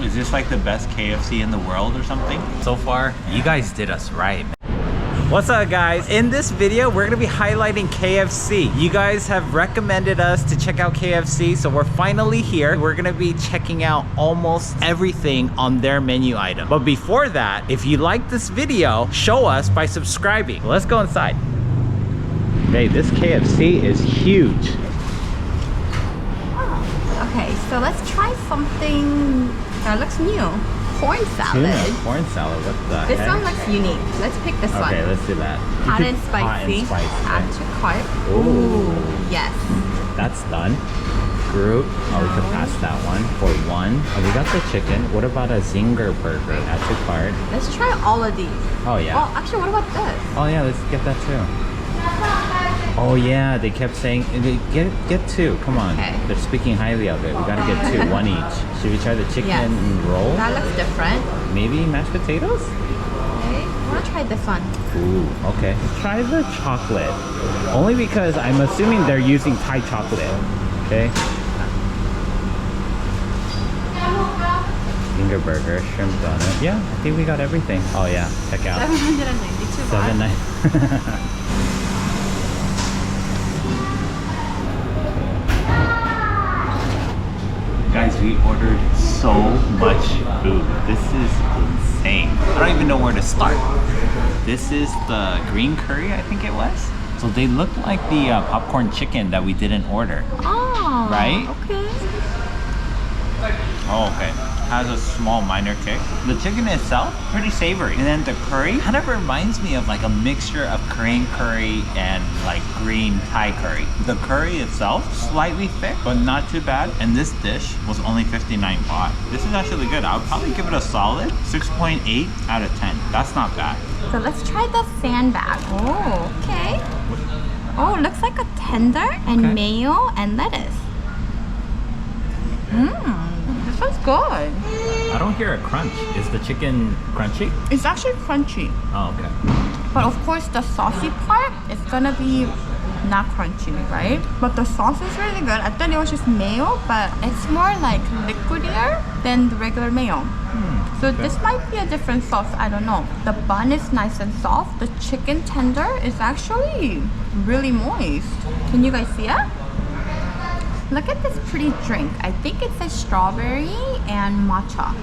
Is this like the best KFC in the world or something? So far, you guys did us right. What's up guys? In this video, we're gonna be highlighting KFC. You guys have recommended us to check out KFC, so we're finally here. We're gonna be checking out almost everything on their menu item. But before that, if you like this video, show us by subscribing. Let's go inside. Hey, this KFC is huge. Oh, okay, so let's try something that looks new. Corn salad. Tuna corn salad, what the This heck? one looks unique. Let's pick this one. Okay, let's do that. Hot and spicy. Hot and spicy. Add to cart. Ooh. Yes. That's done. Group. Oh, we could pass that one for one. Oh, we got the chicken. What about a zinger burger? Add to cart. Let's try all of these. Oh yeah. Oh, actually, what about this? Oh yeah, let's get that too. Oh yeah, they kept saying get get two. Come on, okay. they're speaking highly of it. We gotta get two, one each. Should we try the chicken yes. roll? That looks different. Maybe mashed potatoes. Okay, I wanna try this one. Ooh, okay. Try the chocolate. Only because I'm assuming they're using Thai chocolate. Okay. Finger burger, shrimp donut. Yeah, I think we got everything. Oh yeah, check out. 792 we ordered so much food. This is insane. I don't even know where to start. This is the green curry, I think it was. So they look like the uh, popcorn chicken that we didn't order. Oh. Right? Okay. Oh, okay. Has a small minor kick. The chicken itself, pretty savory. And then the curry kind of reminds me of like a mixture of Korean curry and like green Thai curry. The curry itself, slightly thick, but not too bad. And this dish was only 59 baht. This is actually good. I would probably give it a solid 6.8 out of 10. That's not bad. So let's try the sandbag. Oh, okay. Oh, looks like a tender and Okay. mayo and lettuce. Mmm, one's good. I don't hear a crunch. Is the chicken crunchy? It's actually crunchy. Oh, okay. But of course, the saucy part is gonna be not crunchy, right? But the sauce is really good. I thought it was just mayo, but it's more like liquidier than the regular mayo. Hmm, so okay. this might be a different sauce. I don't know. The bun is nice and soft. The chicken tender is actually really moist. Can you guys see it? Look at this pretty drink. I think it says strawberry and matcha.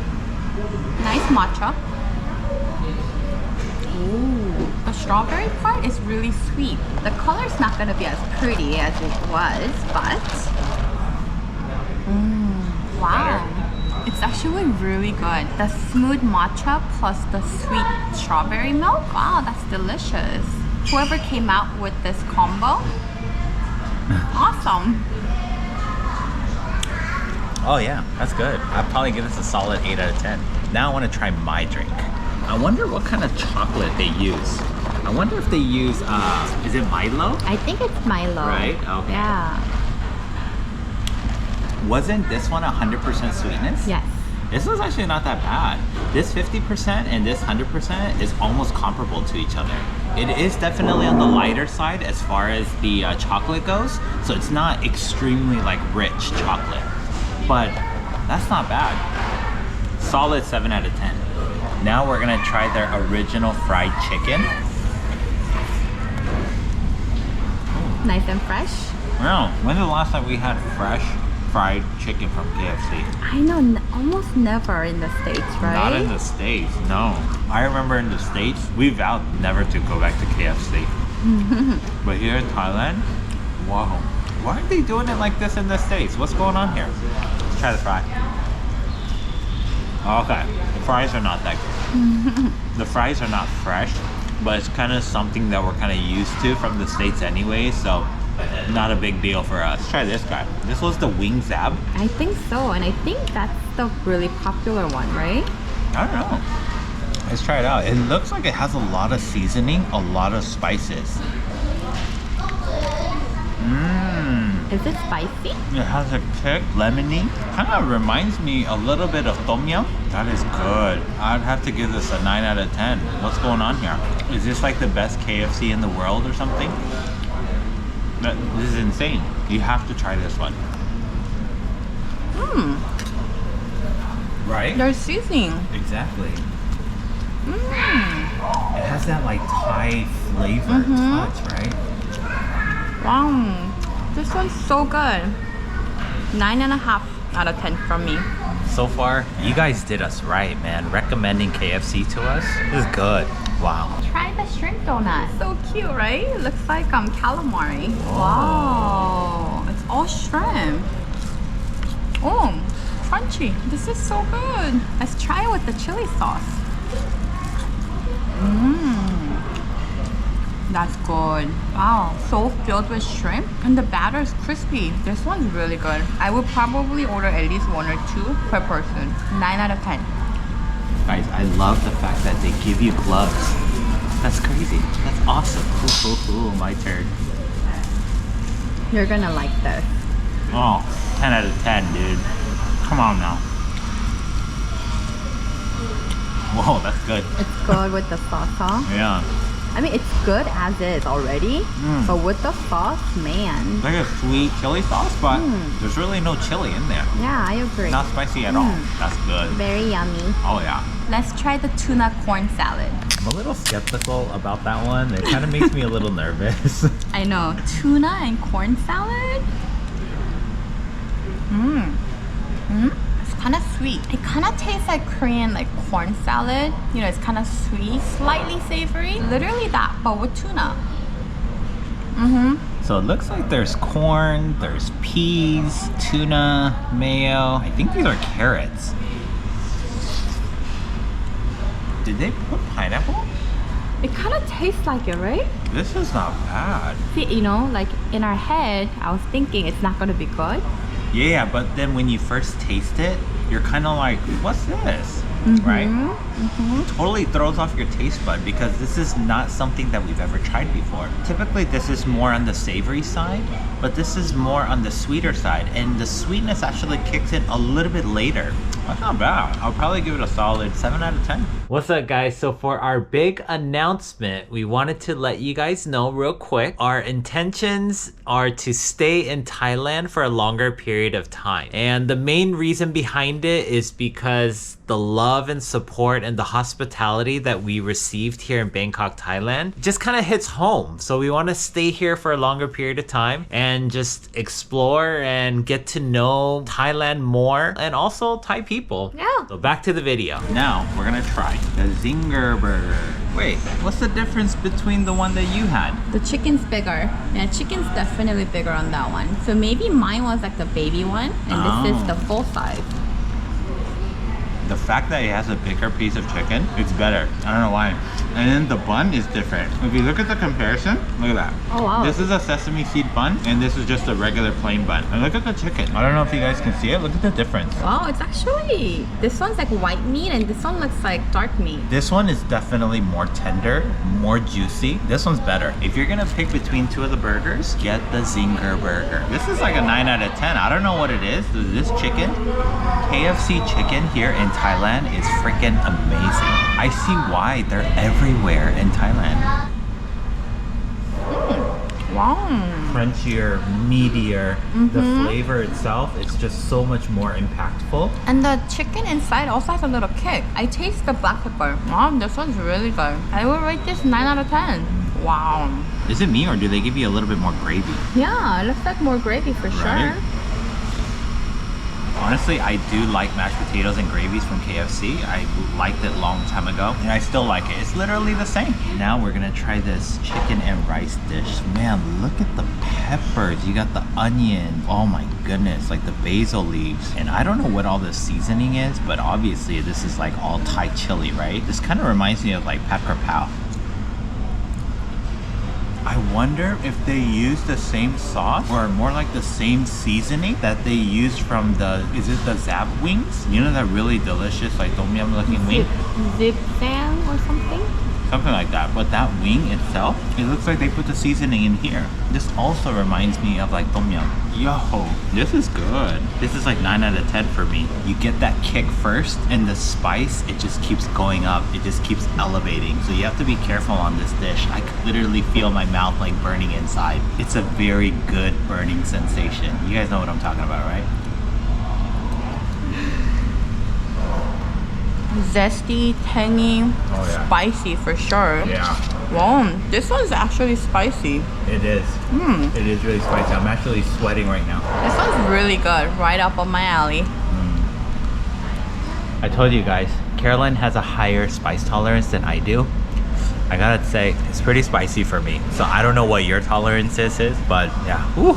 Nice matcha. Ooh, the strawberry part is really sweet. The color's not gonna be as pretty as it was, but mm, wow, it's actually really good. The smooth matcha plus the sweet strawberry milk. Wow, that's delicious. Whoever came out with this combo, awesome. Oh yeah, that's good. I'd probably give this a solid 8 out of 10. Now I want to try my drink. I wonder what kind of chocolate they use. I wonder if they use, uh, is it Milo? I think it's Milo. Right? Okay. Yeah. Wasn't this one 100% sweetness? Yes. This was actually not that bad. This 50% and this 100% is almost comparable to each other. It is definitely on the lighter side as far as the uh, chocolate goes, so it's not extremely like rich chocolate. But that's not bad. Solid 7 out of 10. Now we're gonna try their original fried chicken. Nice and fresh. Wow, when's the last time we had fresh fried chicken from KFC? I know, almost never in the States, right? Not in the States, no. I remember in the States, we vowed never to go back to KFC. but here in Thailand, wow. Why aren't they doing it like this in the States? What's going on here? Let's try the fry. Okay, the fries are not that good. the fries are not fresh, but it's kind of something that we're kind of used to from the States anyway, so not a big deal for us. Let's try this guy. This was the wing zab. I think so, and I think that's the really popular one, right? I don't know. Let's try it out. It looks like it has a lot of seasoning, a lot of spices. Mmm. Is it spicy? It has a kick, lemony. Kind of reminds me a little bit of tom yum. That is good. I'd have to give this a 9 out of 10. What's going on here? Is this like the best KFC in the world or something? That- This is insane. You have to try this one. Hmm. Right? There's seasoning. Exactly. Mm. It has that like Thai flavor Mhm. touch, right? Wow. This one's so good. Nine and a half out of ten from me. So far, you guys did us right, man. Recommending KFC to us is good. Wow. Try the shrimp donut. So cute, right? It looks like um calamari. Wow. It's all shrimp. Oh, crunchy. This is so good. Let's try it with the chili sauce. Mmm. That's good. Wow, so filled with shrimp and the batter is crispy. This one's really good. I would probably order at least one or two per person. Nine out of ten. Guys, I love the fact that they give you gloves. That's crazy. That's awesome. Ooh, ooh, ooh, my turn. You're gonna like this. Oh, 10 out of 10, dude. Come on now. Whoa, that's good. It's good with the sauce, huh? Yeah. I mean, it's good as is already, Mm. but with the sauce, man. It's like a sweet chili sauce, but Mm. there's really no chili in there. Yeah, I agree. Not spicy at all. Mm. That's good. Very yummy. Oh, yeah. Let's try the tuna corn salad. I'm a little skeptical about that one. It kind of makes me a little nervous. I know, tuna and corn salad. Mmm. Mmm. It's kind of sweet. It kind of tastes like Korean like corn salad. You know, it's kind of sweet, slightly savory. Literally that, but with tuna. Mm-hmm. So it looks like there's corn, there's peas, tuna, mayo. I think these are carrots. Did they put pineapple? It kind of tastes like it, right? This is not bad. See, you know, like in our head, I was thinking it's not gonna be good. Yeah, but then when you first taste it, you're kind of like, what's this? Right? Mm-hmm. Totally throws off your taste bud because this is not something that we've ever tried before. Typically, this is more on the savory side, but this is more on the sweeter side, and the sweetness actually kicks in a little bit later. That's not bad. I'll probably give it a solid 7 out of 10. What's up, guys? So, for our big announcement, we wanted to let you guys know real quick our intentions are to stay in Thailand for a longer period of time. And the main reason behind it is because the love and support and the hospitality that we received here in Bangkok, Thailand just kind of hits home. So we want to stay here for a longer period of time and just explore and get to know Thailand more and also Thai people. Yeah. So back to the video. Now we're gonna try the Zinger burger. Wait, what's the difference between the one that you had? The chicken's bigger. Yeah, chicken's definitely bigger on that one. So maybe mine was like the baby one, and this is Oh. the full size. The fact that it has a bigger piece of chicken, it's better. I don't know why. And then the bun is different. If you look at the comparison, look at that. Oh, wow. This is a sesame seed bun, and this is just a regular plain bun. And look at the chicken. I don't know if you guys can see it. Look at the difference. Wow, it's actually this one's like white meat, and this one looks like dark meat. This one is definitely more tender, more juicy. This one's better. If you're gonna pick between two of the burgers, get the Zinger burger. This is like a 9 out of 10. I don't know what it is. This chicken, KFC chicken here in Thailand is freaking amazing. I see why they're everywhere in Thailand. Wow. Crunchier, meatier. The Mhm. flavor itself is just so much more impactful. And the chicken inside also has a little kick. I taste the black pepper. Wow, this one's really good. I will rate this 9 out of 10. Wow. Is it me or do they give you a little bit more gravy? Yeah, it looks like more gravy for Right. sure. Honestly, I do like mashed potatoes and gravies from KFC. I liked it long time ago, and I still like it. It's literally the same. Now we're gonna try this chicken and rice dish. Man, look at the peppers. You got the onion. Oh my goodness, like the basil leaves. And I don't know what all this seasoning is, but obviously this is like all Thai chili, right? This kind of reminds me of like pepper pow. I wonder if they use the same sauce or more like the same seasoning that they used from the is it the Zap wings? You know that really delicious like tom yum looking wing? Zip, sang or something? Something like that. But that wing itself, it looks like they put the seasoning in here. This also reminds me of like tom yum. Yo, this is good. This is like 9 out of 10 for me. You get that kick first and the spice, it just keeps going up. It just keeps elevating. So you have to be careful on this dish. I literally feel my mouth like burning inside. It's a very good burning sensation. You guys know what I'm talking about, right? Zesty, tangy, Oh, yeah. spicy for sure. Yeah, Wow, this one's actually spicy. it is. Mm, It is really spicy. I'm actually sweating right now. this one's really good. Right up on my alley. I told you guys, Caroline has a higher spice tolerance than I do. I gotta say, it's pretty spicy for me. So I don't know what your tolerance is, is but yeah. Whew.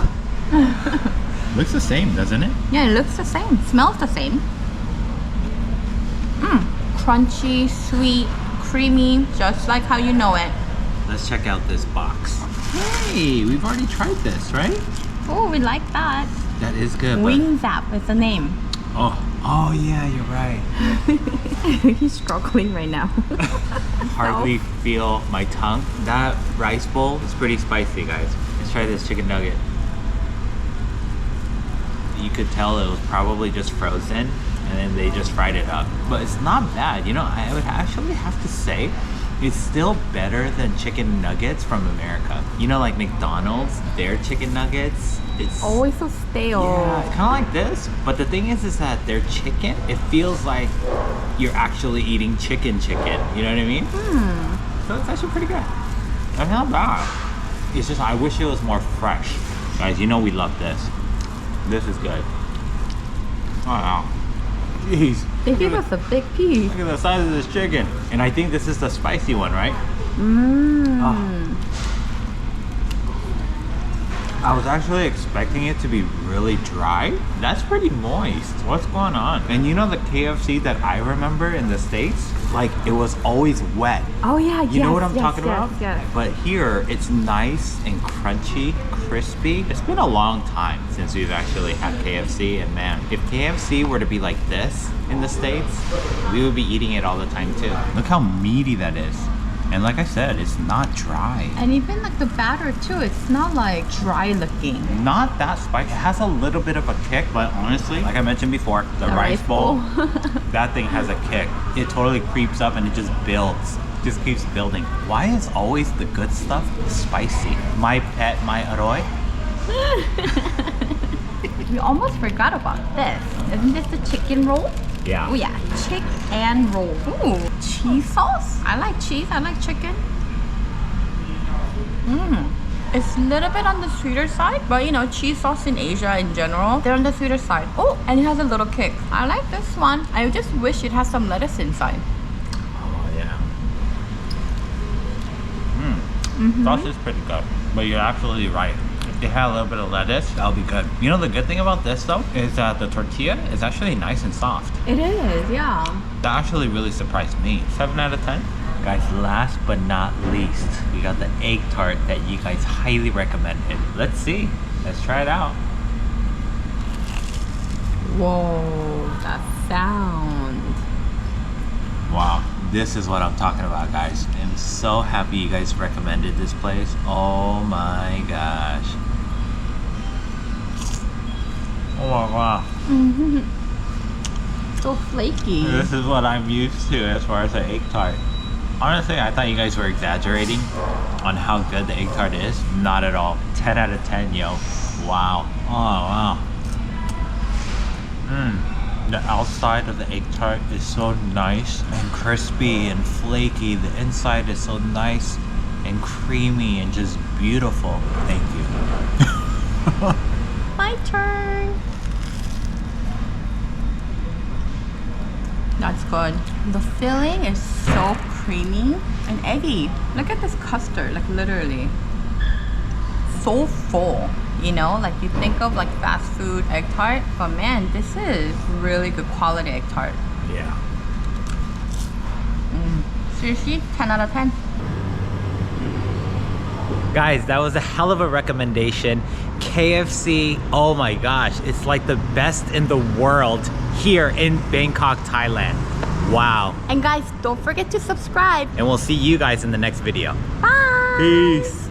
Looks the same, doesn't it? Yeah, it looks the same. Smells the same. Crunchy, sweet, creamy, just like how you know it. Let's check out this box. Hey, we've already tried this, right? Oh, we like that. That is good. Wing Zap is the name. Oh, oh yeah, you're right. He's struggling right now. Hardly feel my tongue. That rice bowl is pretty spicy, guys. Let's try this chicken nugget. You could tell it was probably just frozen and then they just fried it up. But it's not bad. You know, I would actually have to say it's still better than chicken nuggets from America. You know, like McDonald's, their chicken nuggets, it's Always so stale. yeah, kind of like this. But the thing is, is that their chicken, it feels like you're actually eating chicken chicken. You know what I mean? Hmm. So it's actually pretty good. That's not bad. It's just I wish it was more fresh. Guys, you know we love this. This is good. Oh wow. Jeez. They gave us a big piece. Look at the size of this chicken. And I think this is the spicy one, right? Mmm. Ah. I was actually expecting it to be really dry. That's pretty moist. What's going on? And you know the KFC that I remember in the States? Like it was always wet. Oh yeah, You yes, know what I'm yes, talking yes, about? Yes. But here it's nice and crunchy, crispy. It's been a long time since we've actually had KFC and man, if KFC were to be like this in the States, we would be eating it all the time too. Look how meaty that is. And like I said, it's not dry. And even like the batter too, it's not like dry looking. Not that spicy. It has a little bit of a kick, but honestly, like I mentioned before, the, The rice, rice bowl, bowl. that thing has a kick. It totally creeps up and it just builds. Just keeps building. Why is always the good stuff spicy? My pet, my aroy. We almost forgot about this. Isn't this the chicken roll? Yeah. Oh yeah, chick and roll. Ooh, cheese sauce. I like cheese. I like chicken. Mmm. It's a little bit on the sweeter side, but you know, cheese sauce in Asia in general, they're on the sweeter side. Oh, and it has a little kick. I like this one. I just wish it has some lettuce inside. Oh yeah. Mm. Sauce is pretty good, but you're absolutely right. They had a little bit of lettuce, that'll be good. You know the good thing about this though is that the tortilla is actually nice and soft. It is, yeah. That actually really surprised me. 7 out of 10. Guys, last but not least, we got the egg tart that you guys highly recommended. Let's see. Let's try it out. Whoa, that sound. Wow, this is what I'm talking about, guys. I'm so happy you guys recommended this place. Oh my gosh. Oh my god. So flaky. This is what I'm used to as far as the egg tart. Honestly, I thought you guys were exaggerating on how good the egg tart is. Not at all. 10 out of 10, yo. Wow. Oh, wow. Mmm. The outside of the egg tart is so nice and crispy and flaky. The inside is so nice and creamy and just beautiful. Thank you. Turn. That's good. The filling is so creamy and eggy. Look at this custard, like literally. So full. You know, like you think of like fast food egg tart, but man, this is really good quality egg tart. Yeah. Mm. Seriously, 10 out of 10. Guys, that was a hell of a recommendation. KFC, oh my gosh, it's like the best in the world here in Bangkok, Thailand. Wow. And guys, don't forget to subscribe. And we'll see you guys in the next video. Bye. Peace.